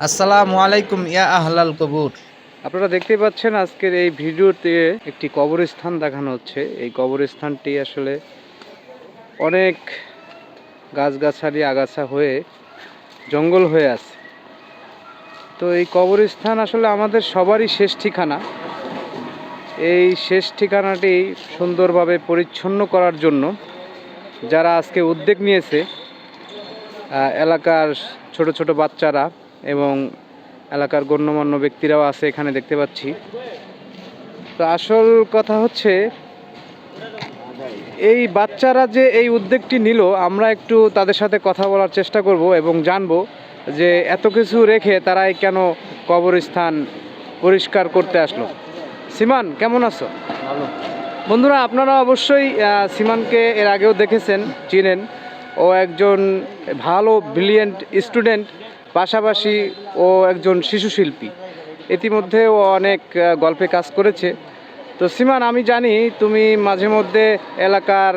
আসসালামু আলাইকুম, ইয়া আহলাল কবুর। আপনারা দেখতেই পাচ্ছেন আজকের এই ভিডিওতে একটি কবরস্থান দেখানো হচ্ছে। এই কবরস্থানটি আসলে অনেক গাছগাছালি, আগাছা হয়ে জঙ্গল হয়ে আছে। তো এই কবরস্থান আসলে আমাদের সবারই শেষ ঠিকানা। এই শেষ ঠিকানাটি সুন্দরভাবে পরিচ্ছন্ন করার জন্য যারা আজকে উদ্যোগ নিয়েছে এলাকার ছোট ছোট বাচ্চারা এবং এলাকার গণ্যমান্য ব্যক্তিরাও আছে এখানে দেখতে পাচ্ছি। তো আসল কথা হচ্ছে এই বাচ্চারা যে এই উদ্যোগটি নিল আমরা একটু তাদের সাথে কথা বলার চেষ্টা করব এবং জানব যে এত কিছু রেখে তারাই কেন কবরস্থান পরিষ্কার করতে আসলো। সিমান কেমন আছো? ভালো। বন্ধুরা আপনারা অবশ্যই সিমানকে এর আগেও দেখেছেন চিনেন। ও একজন ভালো ব্রিলিয়েন্ট স্টুডেন্ট পাশাপাশি ও একজন শিশু শিল্পী। ইতিমধ্যে ও অনেক গল্পে কাজ করেছে। তো সিমান আমি জানি তুমি মাঝে মধ্যে এলাকার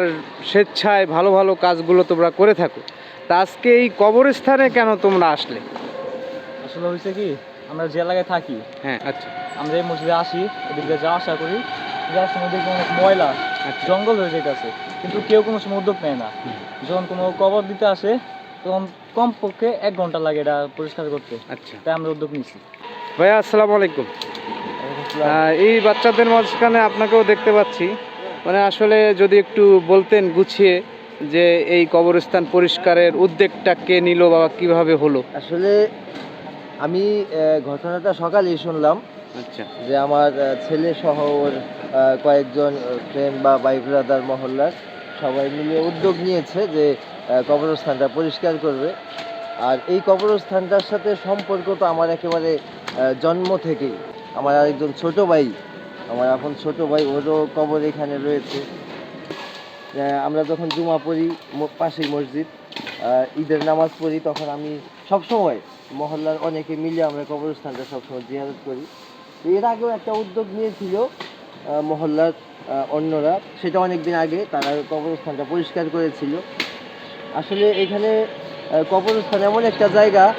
স্বেচ্ছায় ভালো ভালো কাজগুলো তোমরা করে থাকো। তা আজকে এই কবরস্থানে কেন তোমরা আসলে? আসলে হয়েছে কি আমরা যে এলাকায় থাকি হ্যাঁ আচ্ছা। আমরা এই মসজিদে আসি এদিকে যাওয়া আশা করি যাওয়ার সময় দেখি অনেক ময়লা আচ্ছা। জঙ্গল হয়ে যেতেছে কিন্তু কেউ কোনো সময় উদ্যোগ নেয় না। যখন কোনো কবর দিতে আসে তখন কমপক্ষে এক ঘণ্টা লাগে এটা পরিষ্কার করতে। আচ্ছা। তাই আমরা উদ্যোগ নিচ্ছি ভাইয়া আসসালামু আলাইকুম। এই বাচ্চাদের মাঝখানে আপনাকেও দেখতে পাচ্ছি। মানে আসলে যদি একটু বলতেন গুছিয়ে যে এই কবরস্থান পরিষ্কারের উদ্যোগটা কে নিল বা কীভাবে হলো? আসলে আমি ঘটনাটা সকালেই শুনলাম। আচ্ছা। যে আমার ছেলে সহ ওর কয়েকজন ফ্রেন্ড বা বাই ব্রাদার মহল্লার সবাই মিলে উদ্যোগ নিয়েছে যে কবরস্থানটা পরিষ্কার করবে। আর এই কবরস্থানটার সাথে সম্পর্ক তো আমার একেবারে জন্ম থেকেই। আমার আরেকজন ছোট ভাই, আমার এখন ছোট ভাই, ওরও কবর এখানে রয়েছে। আমরা যখন জুমা পড়ি পাশেই মসজিদ ঈদের নামাজ পড়ি, তখন আমি সবসময় মহল্লার অনেকে মিলে আমরা কবরস্থানটা সবসময় জিয়ারত করি। এর আগেও একটা উদ্যোগ নিয়েছিল মহল্লার অন্যরা। সেটা অনেক দিন আগে তারা কবরস্থানটা পরিষ্কার করেছিল। আসলে এখানে কবরস্থান এমন একটা জায়গা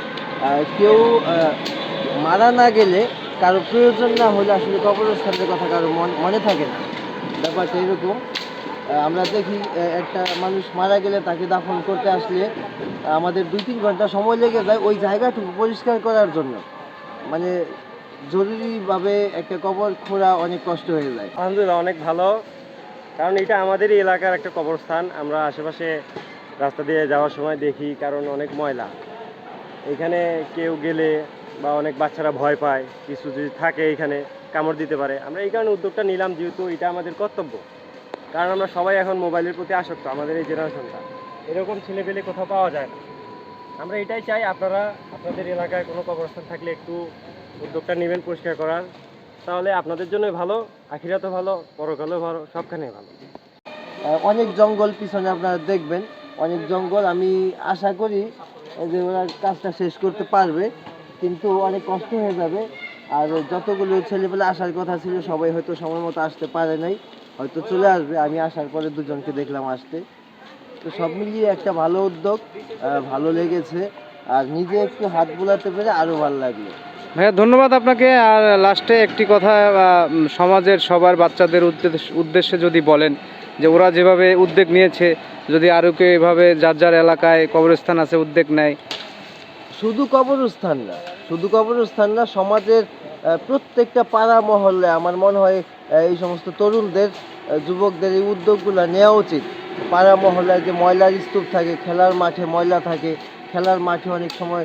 কেউ মারা না গেলে কারও প্রয়োজন না হলে আসলে কবরস্থানের কথা কারও মন- মনে থাকে না। ব্যাপারটা এরকম। আমরা দেখি একটা মানুষ মারা গেলে তাকে দাফন করতে আসলে আমাদের দুই তিন ঘণ্টা সময় লেগে যায় ওই জায়গাটুকু পরিষ্কার করার জন্য। মানে জরুরিভাবে একটা কবর খোঁড়া অনেক কষ্ট হয়ে যায়। আলহামদুলিল্লাহ, অনেক ভালো। কারণ এটা আমাদেরই এলাকার একটা কবরস্থান। আমরা আশেপাশে রাস্তা দিয়ে যাওয়ার সময় দেখি কারণ অনেক ময়লা। এখানে কেউ গেলে বা অনেক বাচ্চারা ভয় পায়, কিছু যদি থাকে এখানে কামড় দিতে পারে। আমরা এই কারণে উদ্যোগটা নিলাম যেহেতু এটা আমাদের কর্তব্য। কারণ আমরা সবাই এখন মোবাইলের প্রতি আসক্ত, আমাদের এই জেনারেশনটা। এরকম ছেলে পেলে কোথাও পাওয়া যায় না। আমরা এটাই চাই আপনারা, আপনাদের এলাকায় কোনো কবরস্থান থাকলে একটু উদ্যোগটা নেবেন পরিষ্কার করার। তাহলে আপনাদের জন্য ভালো, আখিরাতও ভালো, পরকালেও ভালো, সবখানেই ভালো। অনেক জঙ্গল পিছনে আপনারা দেখবেন। অনেক জঙ্গল, আমি আশা করি যে ওরা কাজটা শেষ করতে পারবে, কিন্তু অনেক কষ্ট হয়ে যাবে। আর যতগুলো ছেলেপেলে আসার কথা ছিল, সবাই হয়তো সময় মতো আসতে পারে নাই, হয়তো চলে আসবে। আমি আসার পরে দুজনকে দেখলাম আসতে। তো সব মিলিয়ে একটা ভালো উদ্যোগ ভালো লেগেছে। আর নিজে একটু হাত বোলাতে পেরে আরও ভালো লাগল। ভাইয়া, ধন্যবাদ আপনাকে। আর লাস্টে একটি কথা সমাজের সবার বাচ্চাদের উদ্দেশ্য- যদি বলেন, যে ওরা যেভাবে উদ্যোগ নিয়েছে, যদি আরও কেউ এভাবে যার যার এলাকায় কবরস্থান আছে উদ্যোগ নেয়? শুধু কবরস্থান না, শুধু কবরস্থান না, সমাজের প্রত্যেকটা পাড়া মহল্লায় আমার মনে হয় এই সমস্ত তরুণদের যুবকদের এই উদ্যোগগুলো নেওয়া উচিত। পাড়া মহল্লায় যে ময়লার স্তূপ থাকে, খেলার মাঠে ময়লা থাকে, খেলার মাঠে অনেক সময়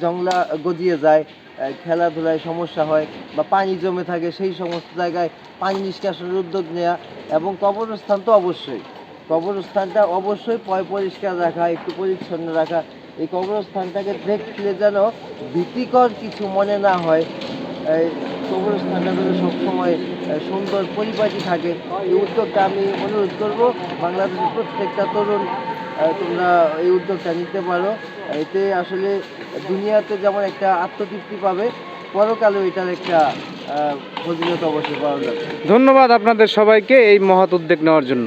জংলা গজিয়ে যায় খেলাধুলায় সমস্যা হয় বা পানি জমে থাকে, সেই সমস্ত জায়গায় পানি নিষ্কাশনের উদ্যোগ নেওয়া এবং কবরস্থান তো অবশ্যই। কবরস্থানটা অবশ্যই পয় পরিষ্কার রাখা, একটু পরিচ্ছন্ন রাখা। এই কবরস্থানটাকে দেখলে যেন ভীতিকর কিছু মনে না হয়। কবরস্থানটা যেন সবসময় সুন্দর পরিপাটি থাকে। এই উদ্যোগটা আমি অনুরোধ করব বাংলাদেশের প্রত্যেকটা তরুণ তোমরা এই উদ্যোগটা নিতে পারো। এতে আসলে দুনিয়াতে যেমন একটা আত্মতৃপ্তি পাবে, পরকালেও এটার একটা ফজিলত অবশ্যই পাওয়া যাবে। ধন্যবাদ আপনাদের সবাইকে এই মহৎ উদ্যোগ নেওয়ার জন্য।